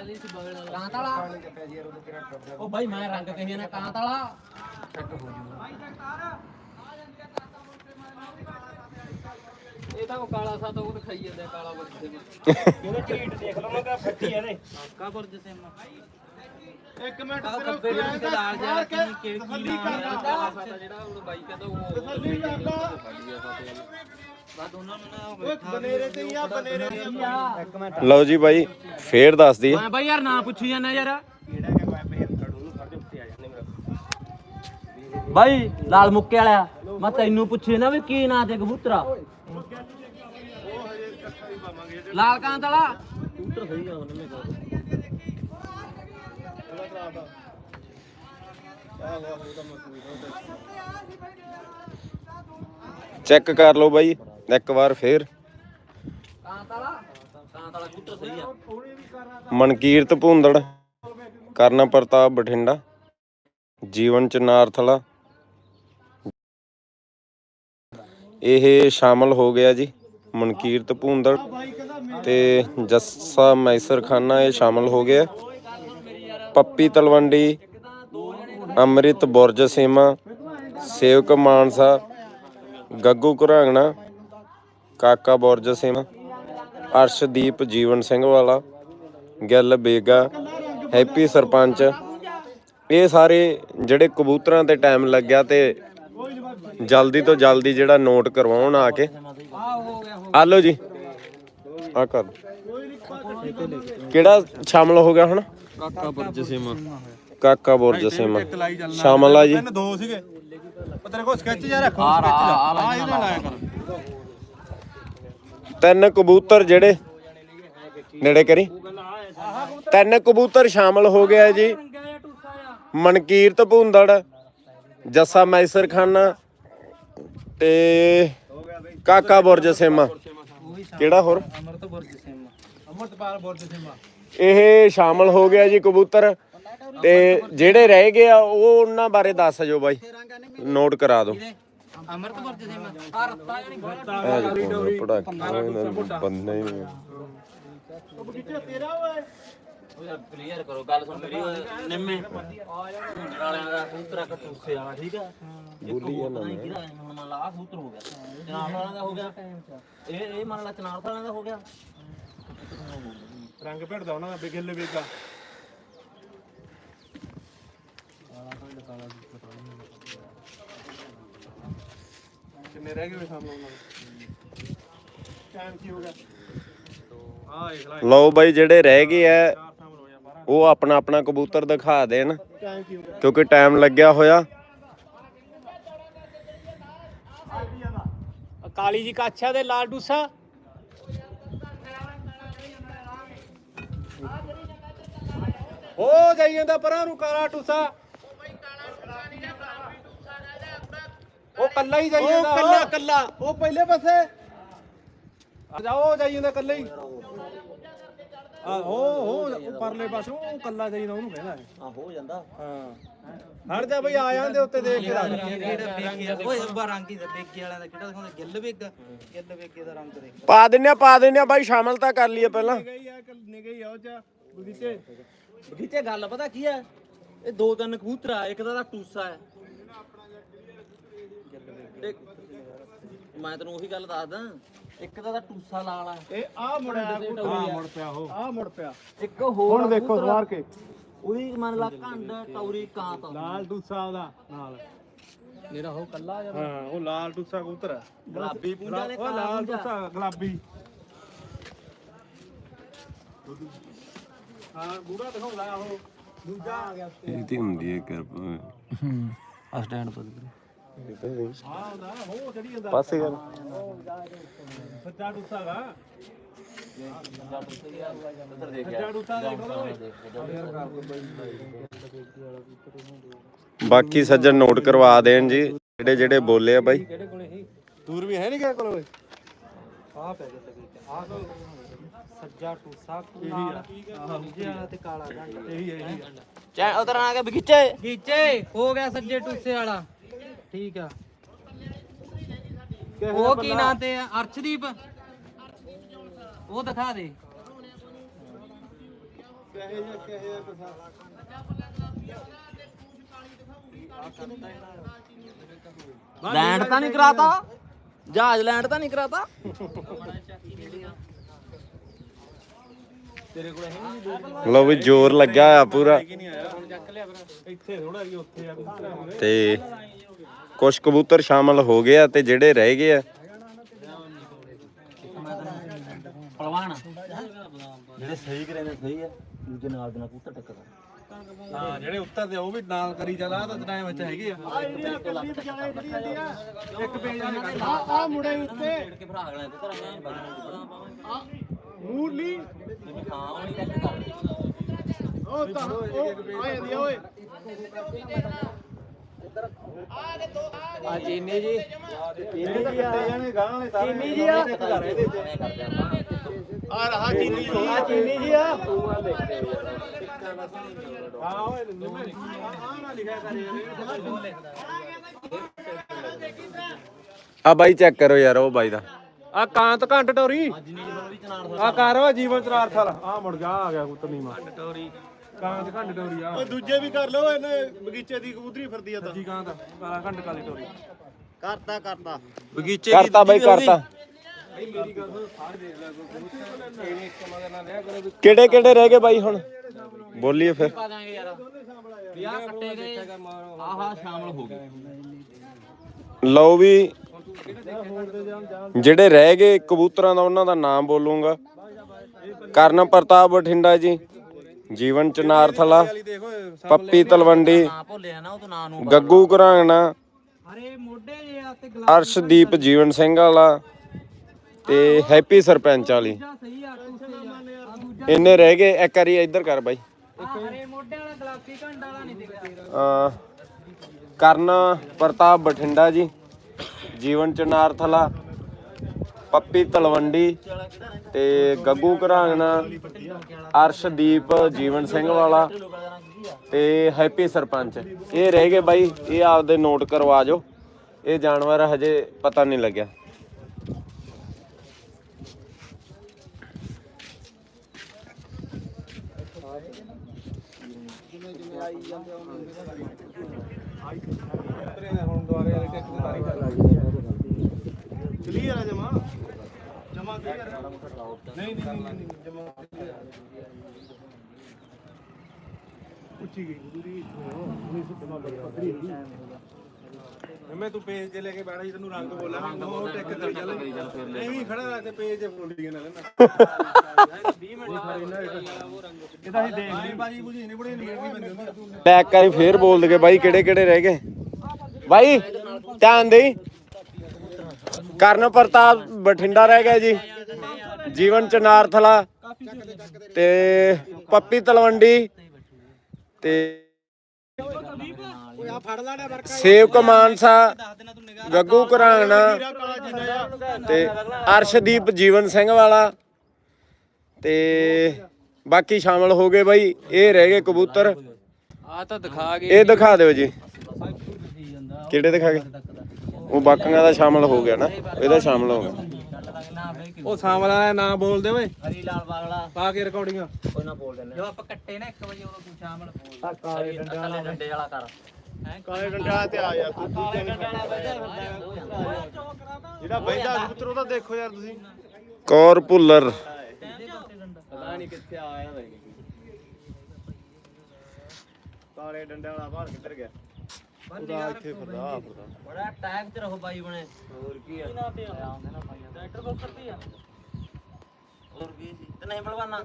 ਕਾਂਤ ਵਾਲਾ ਉਹ ਬਾਈ ਮੈਂ ਰੰਗ ਕਹੀ ਨਾ ਕਾਂਤ ਵਾਲਾ ਇਹ ਤਾਂ ਉਹ ਕਾਲਾ ਸਾ ਤਾਂ ਉਹ ਤਾਂ ਖਾਈ ਜਾਂਦਾ ਕਾਲਾ ਬੁਰਜ ਸੇਮਾ। ਇਹਨੇ ਢੀਟ ਦੇਖ ਲਓ ਮੈਂ ਕਿਹਾ ਫੱਟੀ ਇਹਦੇ। ਕਾ ਬੁਰਜ ਸੇਮਾ। ਇੱਕ ਮਿੰਟ ਕੀ ਕੀ ਨਾਮ ਹੈ ਜਿਹੜਾ ਉਹ ਬਾਈ ਕਹਿੰਦਾ ਉਹ ਤਸੱਲੀ ਲਓ ਜੀ ਬਾਈ ਫੇਰ ਦੱਸ ਮੈਂ ਬਾਈ ਯਾਰ ਨਾ ਪੁੱਛੀ ਜਾਂਦਾ ਯਾਰ। ਬਾਈ ਲਾਲ ਮੁੱਕੇ ਵਾਲਿਆ ਮੈਂ ਤੈਨੂੰ ਪੁੱਛੇ ਨਾ ਵੀ ਕੀ ਨਾਂ ਤੇ ਕਬੂਤਰਾ ਲਾਲ ਕਾਂਤ ਵਾਲਾ। ਕਬੂਤਰ ਸਹੀ ਆ ਉਹਨੇ ਚੈੱਕ ਕਰ ਲਓ ਬਾਈ, ਇੱਕ ਵਾਰ ਫੇਰ। ਕਾਂਤ ਵਾਲਾ ਕਾਂਤ ਮਨਕੀਰਤ ਭੁੰਦੜ, ਕਰਨਾ ਪ੍ਰਤਾਪ ਬਠਿੰਡਾ, ਜੀਵਨ ਚ ਨਾਰਥਲਾ ਇਹ ਸ਼ਾਮਲ ਹੋ ਗਿਆ ਜੀ, ਮਨਕੀਰਤ ਭੁੰਦੜ ਤੇ ਜੱਸਾ ਮੈਸਰ ਖਾਨਾ ਇਹ ਸ਼ਾਮਲ ਹੋ ਗਿਆ। ਪੱਪੀ ਤਲਵੰਡੀ, ਅੰਮ੍ਰਿਤ ਬੁਰਜ ਸੀਮਾ, ਸੇਵਕ ਮਾਨਸਾ, ਗੱਗੂ ਘੁਰਾਂਗਣਾ, ਕਾਕਾ ਬੁਰਜ ਸੀਮਾ, ਅਰਸ਼ਦੀਪ ਜੀਵਨ ਸਿੰਘ ਵਾਲਾ, ਗਿੱਲ ਬੇਗਾ, ਹੈਪੀ ਸਰਪੰਚ। ਇਹ ਸਾਰੇ ਜਿਹੜੇ ਕਬੂਤਰਾਂ ਤੇ ਟਾਈਮ ਲੱਗਿਆ ਤੇ ਜਲਦੀ ਤੋਂ ਜਲਦੀ ਜਿਹੜਾ ਨੋਟ ਕਰਵਾਉਣ ਆ ਕੇ। ਆ ਲਓ ਜੀ। ਆ ਕਰ। ਕਿਹੜਾ ਸ਼ਾਮਲ ਹੋ ਗਿਆ ਹੁਣ? ਕਾਕਾ ਬੁਰਜ ਸੇਮਾ ਕਾਕਾ ਬੁਰਜ ਸੀਮਾ ਸ਼ਾਮਲ ਆ ਜੀ। ਤਿੰਨ ਦੋ ਸੀਗੇ। ਤੇਰੇ ਕੋਲ ਸਕੈਚ ਜਿਹਾ ਰੱਖੋ ਸਕੈਚ ਲਾ ਆ ਇਹਦੇ ਨਾਲ ਲਾਇਆ ਕਰ। ਤਿੰਨ ਕਬੂਤਰ ਜਿਹੜੇ ਨੇੜੇ ਕਰੀ। ਤਿੰਨ ਕਬੂਤਰ ਸ਼ਾਮਲ ਹੋ ਗਿਆ ਜੀ। ਮਨਕੀਰਤ ਭੁੰਦੜ ਜੱਸਾ ਮੈਸਰ ਖਾਨਾ ਤੇ ਕਾਕਾ ਬੁਰਜ ਸੇਮਾ ਕਿਹੜਾ ਹੋਰ? ਅਮਰਤ ਬੁਰਜ ਸੇਮਾ ਅਮਰਤਪਾਲ ਬੁਰਜ ਸਿੰਘਾ ਇਹ ਸ਼ਾਮਲ ਹੋ ਗਿਆ ਜੀ ਕਬੂਤਰ ਤੇ ਜਿਹੜੇ ਰਹਿ ਗਏ ਆ ਉਹ ਉਹਨਾਂ ਬਾਰੇ ਦੱਸ ਜੋ ਬਾਈ। ਨੋਟ ਕਰਾ ਦਿਓ ਅਮਰਤ ਆ। ਰੱਤਾ ਬੰਦਾ ਹੀ ਨਹੀਂ ਉਹ ਯਾਰ ਕਲੀਅਰ ਕਰੋ ਗੱਲ ਸੁਣ ਮੇਰੀ ਨਿੰਮੇ। ਵਾਲਿਆਂ ਦਾ ਕਬੂਤਰਾ ਕਟੂਸੇ ਵਾਲਾ ਠੀਕ ਆ? ਬੋਲੀ ਜਾਂਦਾ ਮੈਂ। ਹੁਣ ਮੰਨ ਲਾ ਆਹ ਹੋ ਗਿਆ। ਵਾਲਿਆਂ ਦਾ ਹੋ ਗਿਆ। ਇਹ ਇਹ ਮੰਨ ਲਾ ਚਨਾਲ ਵਾਲਿਆਂ ਦਾ ਹੋ ਗਿਆ। ਰੰਗ ਭੇੜਦਾ ਉਹਨਾਂ ਦਾ ਬਿਗਲ ਵੇਗਾ। ਕਿੰਨੇ ਰਹਿ ਗਏ ਵੇ ਸਾਹਮਣੇ ਉਹਨਾਂ ਦੇ? ਟਾਈਮ ਕੀ ਹੋ ਗਿਆ ਹਾਂ ਇਹ ਖਲਾ ਲਓ ਬਾਈ ਜਿਹੜੇ ਰਹਿ ਗਏ ਆ ਚਾਰ ਸ਼ਾਮਲ ਹੋ ਜਾ 12 ਉਹ ਆਪਣਾ ਆਪਣਾ ਕਬੂਤਰ ਦਿਖਾ ਦੇਣ। ਟਾਈਮ ਕੀ ਹੋ ਗਿਆ ਕਿਉਂਕਿ ਟਾਈਮ ਲੱਗਿਆ ਹੋਇਆ। ਕਾਲੀ ਜੀ ਕਾਛਾ ਦੇ ਲਾਲ ਡੂਸਾ। ਹੋ ਜਾਈ ਜਾਂਦਾ ਪਰਾਂ ਨੂੰ ਕਾਲਾ ਟੂਸਾ। ਉਹ ਕੱਲਾ ਹੀ ਜਾਈ ਜਾਂਦਾ ਕੱਲਾ ਕੱਲਾ। ਉਹ ਪਹਿਲੇ ਪਾਸੇ। ਆ ਜਾਓ ਜਾਈ ਜਾਂਦਾ ਕੱਲਾ ਹੀ। ਆ ਹੋ ਹੋ ਉਹ ਪਰਲੇ ਪਾਸੇ ਉਹ ਕੱਲਾ ਜਾਈ ਜਾਂਦਾ ਉਹਨੂੰ ਕਹਿੰਦਾ। ਆ ਹੋ ਜਾਂਦਾ। ਹਾਂ। ਹਟ ਜਾ ਬਈ ਆ ਜਾਂਦੇ ਉੱਤੇ ਦੇਖ ਕੇ ਰੱਖ। ਓਏ ਅੱਬਾ ਰੰਗ ਹੀ ਬੇਗੇ ਵਾਲਿਆਂ ਦਾ ਕਿਹੜਾ ਦਿਖਾਉਂਦਾ? ਗਿੱਲ ਬੇਗਾ ਗਿੱਲ ਬੇਗੇ ਦਾ ਰੰਗ ਦੇਖ। ਪਾ ਦਿੰਨੇ ਆ ਪਾ ਦਿੰਨੇ ਆ ਬਾਈ ਸ਼ਾਮਲ ਤਾਂ ਕਰ ਲਈਏ ਪਹਿਲਾਂ। ਗਈ ਆ ਨਿਗੇ ਹੀ ਆ ਉਹ ਚ ਬਗੀਚੇ ਬਗੀਚੇ ਗੱਲ ਪਤਾ ਕੀ ਹੈ ਇਹ ਦੋ ਤਿੰਨ ਕਬੂਤਰ ਆ ਇੱਕ ਦਾ ਤਾਂ ਟੂਸਾ ਹੈ। ਮੈਂ ਤੈਨੂੰ ਉਹੀ ਗੱਲ ਦੱਸਦਾ ਇੱਕ ਦਾ ਤਾਂ ਟੂਸਾ ਲਾਲ ਆ। ਇਹ ਆ ਮੁੜਿਆ ਆ। ਮੁੜ ਪਿਆ ਉਹ। ਆ ਮੁੜ ਪਿਆ। ਇੱਕ ਹੋਰ ਹੁਣ ਦੇਖੋ ਕਬੂਤਰ ਆ, ਸਵਾਰ ਕੇ। ਉਹਦੀ ਮੰਨ ਲਾ ਘੰਡ ਟੌਰੀ ਕਾਂਤ ਲਾਲ ਟੂਸਾ ਉਹਦਾ ਨਾਲ। ਜਿਹੜਾ ਉਹ ਕੱਲਾ ਹਾਂ ਉਹ ਲਾਲ ਟੂਸਾ ਕਬੂਤਰ ਆ। ਗੁਲਾਬੀ ਪੂੰਝਾ ਨੇ ਉਹ ਲਾਲ ਟੂਸਾ ਗੁਲਾਬੀ। ਹਾਂ ਗੂੜਾ ਦਿਖਾਉਂਦਾ ਉਹ। ਦੂਜਾ। ਆ ਗਿਆ ਉੱਤੇ ਇਹਦੀ ਹੁੰਦੀ ਹੈ ਕਿਰਪ। ਆ ਸਟੈਂਡ ਹਾਂ ਉਹ ਚੜੀ ਜਾਂਦਾ। ਪਾਸੇ ਕਰ ਸੱਚਾ ਟੂਸਾ ਦਾ। ਉਧਰ ਦੇਖ ਸੱਚਾ ਟੂਸਾ ਦੇਖ ਲਓ ਓਏ ਬਾਕੀ ਸੱਜਣ ਨੋਟ ਕਰਵਾ ਦੇਣ ਜੀ। ਜਿਹੜੇ ਜਿਹੜੇ ਬੋਲੇ ਆ ਬਾਈ। ਦੂਰ ਵੀ ਹੈ ਨਹੀਂ ਕਿਹ ਕੋਲ ਓਏ। ਆ ਪੈ ਗਿਆ ਤਕਰੀਬਨ ਆ ਸੱਜਾ ਟੂਸਾ ਕੁਨਾਲ ਦੂਜੇ ਵਾਲਾ ਤੇ ਕਾਲਾ ਘੰਟਾ ਇਹੀ ਇਹੀ ਚੈ ਉਧਰ ਆ ਕੇ ਬਗੀਚੇ। ਬਗੀਚੇ ਹੋ ਗਿਆ ਸੱਜੇ ਟੂਸੇ ਵਾਲਾ। ਠੀਕ ਆ। ਉਹ ਕੀ ਨਾਂ ਤੇ ਆ? ਅਰਸ਼ਦੀਪ? ਉਹ ਦਿਖਾ ਦੇ। ਲੈਂਡ ਤਾਂ ਨਹੀਂ ਕਰਾਤਾ? ਜਹਾਜ਼ ਲੈਂਡ ਤਾਂ ਨਹੀਂ ਕਰਾਤਾ। ਲਓ ਵੀ ਜ਼ੋਰ ਲੱਗਾ ਆ ਪੂਰਾ। ਇੱਥੇ ਥੋੜਾ ਜੀ ਉੱਥੇ ਆ ਕਬੂਤਰ ਤੇ ਕੁਝ ਕਬੂਤਰ ਸ਼ਾਮਲ ਹੋ ਗਏ ਆ ਤੇ ਜਿਹੜੇ ਰਹਿ ਗਏ ਆ। ਪਹਿਲਵਾਨ ਜਿਹੜੇ ਸਹੀ ਕਰੇ ਨੇ ਸਹੀ ਹੈ ਦੂਜੇ ਨਾਲ ਦੇ ਨਾਲ ਕੂਤਾ ਟੱਕਰਦਾ ਹਾਂ ਜਿਹੜੇ ਉੱਤਰ ਦੇ ਉਹ ਵੀ ਨਾਲ ਕਰੀ ਚੱਲ ਆ ਤਾਂ ਟਾਈਮ ਵਿੱਚ ਹੈਗੇ ਆ। ਇੱਕ ਪੇਜ ਆ ਆ। ਮੁੰਡੇ ਉੱਤੇ। ਛੇੜ ਕੇ ਭਰਾ ਅਗਲੇ ਤੇ ਧਰਾਂਗੇ ਬਜਣਾ ਮੂਰਲੀ। ਹਾਂ ਉਹ ਨਹੀਂ ਚੱਲ ਕਰ ਉਹ ਤਾਂ ਉਹ ਆ ਜਾਂਦੀ ਆ ਓਏ। ਆ ਚੀਨੀ ਜੀ। ਇਹਨੇ ਤਾਂ ਕੱਟੇ ਜਾਣੇ ਗਾਂ ਵਾਲੇ ਸਾਰੇ। ਚੀਨੀ ਜੀ ਆ। ਘਰ ਇਹਦੇ ਚ। ਆ ਰਹਾ ਚੀਨੀ ਜੀ। ਆ ਚੀਨੀ ਜੀ ਆ। ਹਾਂ ਓਏ ਨਿੰਮੇ ਆ ਨਾ ਲਿਖਿਆ ਕਰ ਯਾਰ ਆ ਬਾਈ ਚੈੱਕ ਕਰੋ ਯਾਰ ਉਹ ਬਾਈ ਦਾ। ਆ ਕਾਂਤ ਘੰਟ ਟੋਰੀ। ਆ ਕਰ ਜੀਵਨ ਚਰਾਰ ਸਾਲ। ਆ ਮੁੜ ਗਿਆ ਆ ਗਿਆ ਕੁੱਤਰ ਨੀਮਾ ਟੋਰੀ। ਕਾਂਤ ਘੰਟ ਟੋਰੀ ਆ। ਓਏ ਦੂਜੇ ਵੀ ਕਰ ਲਓ ਇਹਨੇ ਬਗੀਚੇ ਦੀ ਕਬੂਤਰੀ ਫਿਰਦੀ ਆ ਤਾਂ। ਜੀ ਕਾਂਤ ਕਾਲਾ ਘੰਟ ਕਾਲੀ ਟੋਰੀ ਕਰਤਾ ਕਰਤਾ। ਬਗੀਚੇ ਕਰਤਾ ਬਾਈ ਕਰਤਾ ਕਿਹੜੇ ਕਿਹੜੇ ਰਹਿ ਗਏ ਬਾਈ ਹੁਣ? ਬੋਲੀਏ ਫਿਰ। ਪਾ ਦਾਂਗੇ ਯਾਰ। ਵਿਆਹ ਕੱਟੇ ਗਏ ਆਹਾ ਸ਼ਾਮਲ ਹੋ ਗਏ। ਲਓ ਵੀ ਜਿਹੜੇ ਰਹਿ ਗਏ ਕਬੂਤਰਾਂ ਦਾ ਉਹਨਾਂ ਦਾ ਨਾਮ ਬੋਲੂੰਗਾ। ਕਰਨ ਪ੍ਰਤਾਪ ਬਠਿੰਡਾ ਜੀ। ਜੀਵਨ ਚਨਾਰਥਲਾ ਪੱਪੀ ਤਲਵੰਡੀ ਨਾ ਭੁੱਲਿਆ ਨਾ ਉਹ ਤੋਂ ਨਾਂ ਨੂੰ ਗੱਗੂ ਘਰਾਣਾ ਅਰੇ ਮੋਢੇ ਜੇ ਆ ਤੇ ਅਰਸ਼ਦੀਪ ਜੀਵਨ ਸਿੰਘ ਵਾਲਾ ਤੇ ਹੈਪੀ ਸਰਪੰਚ ਵਾਲੀ। ਸਹੀ ਆ ਟੂਸੇ ਇੰਨੇ ਰਹਿ ਗਏ, ਇੱਕ ਵਾਰੀ ਇੱਧਰ ਕਰ ਬਾਈ। ਆ ਅਰੇ ਮੋਢੇ ਵਾਲਾ ਗਲਾਸੀ ਘੰਟਾ ਵਾਲਾ ਨਹੀਂ ਦਿਖਿਆ ਅਹ ਕਰਨ ਪ੍ਰਤਾਪ ਬਠਿੰਡਾ ਜੀ, ਜੀਵਨ ਚਨਾਰਥਲਾ ਪੱਪੀ ਤਲਵੰਡੀ ਤੇ ਗੱਗੂ ਘਰਾਣਾ ਅਰਸ਼ਦੀਪ ਜੀਵਨ ਸਿੰਘ ਵਾਲਾ ਤੇ ਹੈਪੀ ਸਰਪੰਚ। ਇਹ ਰਹਿ ਗਏ ਬਾਈ ਇਹ ਆਪਦੇ ਨੋਟ ਕਰਵਾ ਜੋ। ਇਹ ਜਾਨਵਰ ਹਜੇ ਪਤਾ ਨਹੀਂ ਲੱਗਿਆ। ਕਲੀਅਰ ਆ ਜਮਾ। ਜਮਾ ਕਲੀਅਰ ਨਹੀਂ ਨਹੀਂ ਨਹੀਂ ਜਮਾ ਉੱਚੀ ਗਈ ਦੂਰੀ ਹੁਣੀ ਜਮਾ ਪੱਧਰੀ ਮੈਂ ਤੂੰ ਪੇਜ ਤੇ ਲੈ ਕੇ ਬੈਠਾ ਜੀ ਤੈਨੂੰ ਰੰਗ ਬੋਲਾਂ ਉਹ ਟੈਕ ਕਰ ਚੱਲ ਐਵੇਂ ਖੜਾ ਰਹਿ ਤੇ ਪੇਜ ਤੇ ਨਾਲ ਨਾ 20 ਮਿੰਟ ਇਹਦਾ ਹੀ ਦੇਖ ਲਈ ਬਾਜੀ ਬੁਝੀ ਨਹੀਂ ਬੜੇ ਨਹੀਂ ਬੰਦੇ ਬੈਕ ਕਰੀ ਫੇਰ ਬੋਲ ਦਗੇ ਬਾਈ ਕਿਹੜੇ ਕਿਹੜੇ ਰਹਿ ਗਏ ਬਾਈ ਧਿਆਨ ਦੇਈ ਕਰਨ ਪ੍ਰਤਾਪ ਬਠਿੰਡਾ ਰਹਿ ਗਿਆ ਜੀ। ਜੀਵਨ ਚਨਾਰਥਲਾ ਤੇ ਪੱਪੀ ਤਲਵੰਡੀ ਤੇ ਸੇਵ ਕਮਾਨਸਾ ਗੱਗੂ ਘਰਾਣਾ ਤੇ ਅਰਸ਼ਦੀਪ ਜੀਵਨ ਸਿੰਘ ਵਾਲਾ ਤੇ ਬਾਕੀ ਸ਼ਾਮਲ ਹੋ ਗਏ ਬਾਈ ਇਹ ਰਹਿ ਗਏ ਕਬੂਤਰ। ਆ ਤਾਂ ਦਿਖਾ ਗਏ ਇਹ ਦਿਖਾ ਦਿਓ ਜੀ। ਕਿਹੜੇ ਦਿਖਾ ਗਏ? ਉਹ ਬਾਕੀਆਂ ਦਾ ਸ਼ਾਮਲ ਹੋ ਗਿਆ ਨਾ ਇਹਦਾ ਸ਼ਾਮਲ ਹੋ ਗਿਆ। ਉਹ ਸਾਂਵਲਾ ਦਾ ਨਾਂ ਬੋਲ ਦੇ ਓਏ। ਹਰੀ ਲਾਲ ਬਾਗਲਾ। ਪਾ ਕੇ ਰਿਕਾਰਡਿੰਗਾਂ ਕੋਈ ਨਾ ਬੋਲ ਦਿੰਦੇ ਜਦੋਂ ਆਪਾਂ ਕੱਟੇ ਨਾ 1 ਵਜੇ ਉਦੋਂ ਤੂੰ ਸ਼ਾਮਲ ਬੋਲ ਕਾਲੇ ਡੰਡੇ ਡੰਡੇ ਵਾਲਾ ਕਰ। ਕਾਲੇ ਡੰਡਾ ਤੇ ਆ ਯਾਰ ਤੂੰ ਦੂਜੇ ਨੂੰ ਜਿਹੜਾ ਬੈਠਾ ਕਬੂਤਰ ਉਹਦਾ ਦੇਖੋ ਯਾਰ ਤੁਸੀਂ। ਕੌਰ ਭੁੱਲਰ। ਪਤਾ ਨਹੀਂ ਕਿੱਥੇ ਆਇਆ ਭਾਈ ਕਾਲੇ ਡੰਡਾ ਵਾਲਾ ਬਾਹਰ ਕਿੱਧਰ ਗਿਆ। ਉਹਦਾ ਇੱਥੇ ਫਿਰਦਾ ਫਿਰਦਾ ਬੜਾ ਟੈਗ ਚ ਰਹੋ ਬਾਈ ਬਣੇ। ਹੋਰ ਕੀ ਆ? ਆਉਂਦੇ ਨਾ ਪਾਈਆਂ ਟਰੈਕਟਰ ਕੋਲ ਕਰਦੀ ਆ। ਹੋਰ ਕੀ ਸੀ? ਤੇ ਨਹੀਂ ਬਲਵਾਨਾ?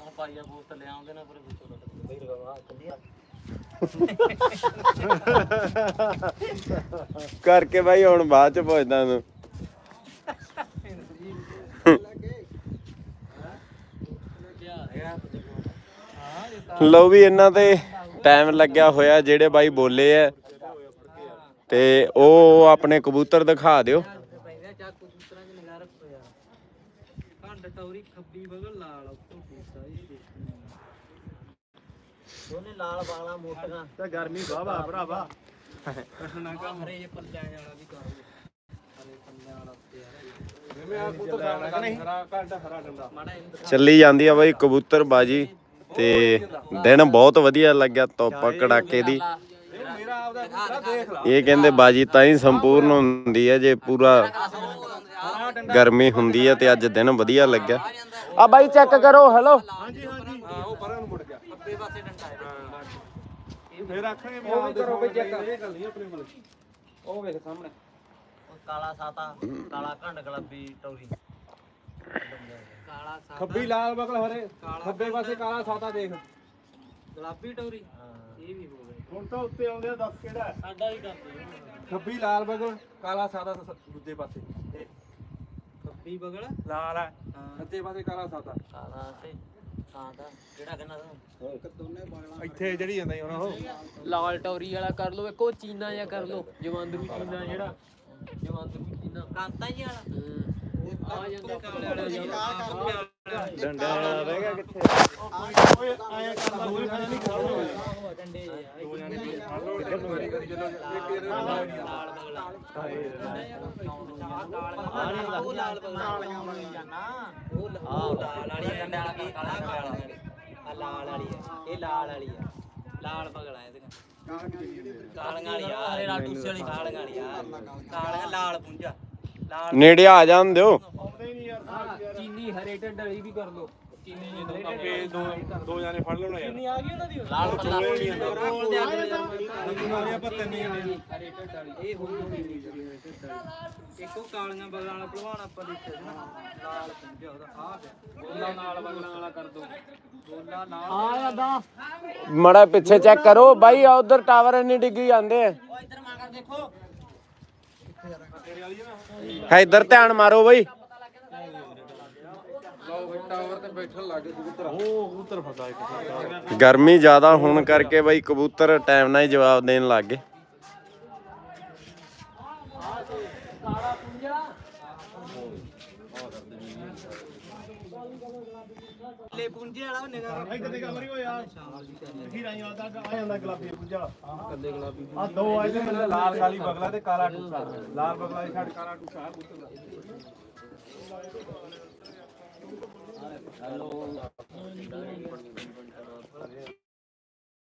ਹੁਣ ਪਾਈਆ ਬੋਸਟ ਲੈ ਆਉਂਦੇ ਨਾ ਪੂਰੇ ਦਾ ਬਈ ਰਵਾ ਚੱਲਿਆ ਕਰਕੇ ਬਾਈ ਹੁਣ ਬਾਅਦ ਚ ਪੁੱਛਦਾ ਤੂੰ। ਲਓ ਵੀ ਇਹਨਾਂ ਤੇ ਟਾਈਮ ਲੱਗਿਆ ਹੋਇਆ ਜਿਹੜੇ ਬਾਈ ਬੋਲੇ ਐ ਤੇ ਉਹ ਆਪਣੇ ਕਬੂਤਰ ਦਿਖਾ ਦਿਓ। ਦੋਨੇ ਲਾਲ ਮੋਟੀਆਂ। ਤਾਂ ਗਰਮੀ ਵਾਵਾ ਭਰਾਵਾ। ਪੱਲਿਆਂ ਵਾਲਾ ਵੀ ਕਰ ਚੱਲੀ ਜਾਂਦੀ ਆ ਬਾਈ ਕਬੂਤਰ ਬਾਜੀ ਤੇ ਦਿਨ ਬਹੁਤ ਵਧੀਆ ਲੱਗਿਆ ਧੁੱਪ ਕੜਾਕੇ ਦੀ ਮੇਰਾ ਆਪਦਾ ਕਬੂਤਰ ਦੇਖ ਲਾ ਇਹ ਕਹਿੰਦੇ ਬਾਜੀ ਤਾਂ ਹੀ ਸੰਪੂਰਨ ਹੁੰਦੀ ਹੈ ਜੇ ਪੂਰਾ ਗਰਮੀ ਹੁੰਦੀ ਹੈ ਤੇ ਅੱਜ ਦਿਨ ਵਧੀਆ ਲੱਗਿਆ। ਆ ਬਾਈ ਚੈੱਕ ਕਰੋ ਹੈਲੋ ਹਾਂਜੀ ਹਾਂਜੀ। ਹਾਂ ਉਹ ਪਰਾਂ ਨੂੰ ਮੁੜ ਗਿਆ। ਖੱਬੇ ਪਾਸੇ ਡੰਡਾ ਹੈ। ਫੇਰ ਆਖਣਗੇ ਵੀ ਆਪਦੇ ਕਰੋ ਬਈ ਚੈੱਕ ਇਹ ਗੱਲ ਨਹੀਂ ਆਪਣੇ ਕੋਲ ਉਹ ਵੇਖ ਸਾਹਮਣੇ। ਉਹ ਕਾਲਾ ਸਾਤਾ ਕਾਲਾ ਘੰਡ ਗਲੱਬੀ ਟੌਰੀ। ਕਾਲਾ ਸਾਦਾ ਖੱਬੀ ਲਾਲ ਬਗਲ ਹਰੇ। ਖੱਬੇ ਪਾਸੇ ਕਾਲਾ ਸਾਦਾ ਦੇਖ। ਗੁਲਾਬੀ ਟੌਰੀ। ਇਹ ਵੀ ਹੋ ਹੁਣ ਤਾਂ ਉੱਤੇ ਆਉਂਦੇ ਆ ਦੱਸ ਕਿਹੜਾ ਹੈ? ਸਾਡਾ ਵੀ ਕਰਦੇ ਖੱਬੀ ਲਾਲ ਬਗਲ ਕਾਲਾ ਸਾਦਾ ਸ- ਦੂਜੇ ਪਾਸੇ। ਖੱਬੀ ਬਗਲ? ਲਾਲ ਹੈ। ਸੱਜੇ ਪਾਸੇ ਕਾਲਾ ਸਾਦਾ। ਕਾਲਾ ਤੇ ਸਾਤਾ ਕਿਹੜਾ ਕਹਿੰਦਾ ਤੂੰ? ਇੱਥੇ ਜਿਹੜੀ ਜਾਂਦਾ ਹੀ ਉਹਨਾਂ ਉਹ। ਲਾਲ ਟੌਰੀ ਵਾਲਾ ਕਰ ਲਓ ਇੱਕੋ ਚੀਨਾ ਜਿਹਾ ਕਰ ਲਓ। ਜਵੰਦਰੂ ਚੀਨਾ ਜਿਹੜਾ। ਜਵੰਦਰੂ ਚੀਨਾ। ਕਾਂਤਾ ਜੀ ਵਾਲਾ। ਡੰਡਾ ਵਾਲਾ ਰਹਿ ਗਿਆ ਕਿੱਥੇ ਉਹ ਲਾਲ ਵਾਲੀ ਹੈ ਡੰਡੇ ਵਾਲਾ ਕੀ ਕਾਲਾ ਕਾਲਾ ਆ ਲਾਲ ਵਾਲੀ ਹੈ ਇਹ ਲਾਲ ਵਾਲੀ ਹੈ ਲਾਲ ਬਗਲ ਹੈ ਇਹਦੇ ਕਾਲੀਆਂ ਵਾਲੀ ਆ ਨਾਲ ਟੂਸੇ ਵਾਲੀ ਕਾਲੀਆਂ ਵਾਲੀ ਆ ਕਾਲੀਆਂ ਲਾਲ ਪੁੰਜਾ ਨੇੜੇ ਆ ਜਾਣ ਦਿਓ ਚੀਨੀ ਹਰੇ ਢੱਡ ਵਾਲੀ ਵੀ ਕਰ ਲਓ। ਚੀਨੀ ਜੇ ਦੋ ਇਹ ਦੋ ਦੋ ਜਾਨੇ ਫੜ ਲੈਣਾ ਯਾਰ ਆ ਗਈ ਉਹਨਾਂ ਦੀ? ਲਾਲ ਪੱਲਾ ਰੋਲ ਦੇ ਅੱਗੇ ਨਾਲੇ ਆਪਾਂ ਤਿੰਨ ਜਾਨੇ ਹਰੇ ਢੱਡ ਵਾਲੀ ਇਹ ਹੋਈ ਹੋਈ ਇੱਕੋ ਕਾਲੀਆਂ ਬਗਲਾਂ ਵਾਲਾ ਭਲਵਾਨ ਆਪਾਂ ਦੇਖਿਆ ਸੀ ਨਾ। ਲਾਲ ਪੁੰਜਾ ਉਹਦਾ ਆ ਗਿਆ ਗੋਲਾ ਨਾਲ ਬਗਲਾਂ ਵਾਲਾ ਕਰ ਦੋ। ਗੋਲਾ ਨਾਲ ਆ ਜਾਂਦਾ ਮੜਾ ਪਿੱਛੇ ਚੈੱਕ ਕਰੋ। ਬਾਈ ਆ ਉਧਰ ਟਾਵਰ ਇੰਨੀ ਡਿੱਗੀ ਜਾਂਦੇ ਆ। ਉਹ ਇੱਧਰ ਮਾਰ ਕਰ ਦੇਖੋ। ਹੈ ਇੱਧਰ ਧਿਆਨ ਮਾਰੋ ਬਈ। ਗਰਮੀ ਜ਼ਿਆਦਾ ਹੋਣ ਕਰਕੇ ਬਈ ਕਬੂਤਰ ਟਾਈਮ ਨਾਲ ਹੀ ਜਵਾਬ ਦੇਣ ਲੱਗ ਗਏ। ਲੈ ਪੁੰਜੇ ਵਾਲਾ ਨਿਗਾਹ ਇੱਧਰ ਦੀ ਕਮਰੀ ਹੋ ਯਾਰ ਕੀ ਰਾਈ ਆਦਾ ਆ ਜਾਂਦਾ ਗੁਲਾਬੀ ਪੁੱਜਾ। ਕੱਲੇ ਗੁਲਾਬੀ ਆ ਦੋ ਆਏ ਤੇ ਲਾਲ ਲਾਲ ਕਾਲੀ ਬਗਲਾ ਤੇ ਕਾਲਾ ਟੂਸਾ। ਲਾਲ ਬਗਲਾ ਦੀ ਛੱਡ ਕਾਲਾ ਟੂਸਾ ਦਾ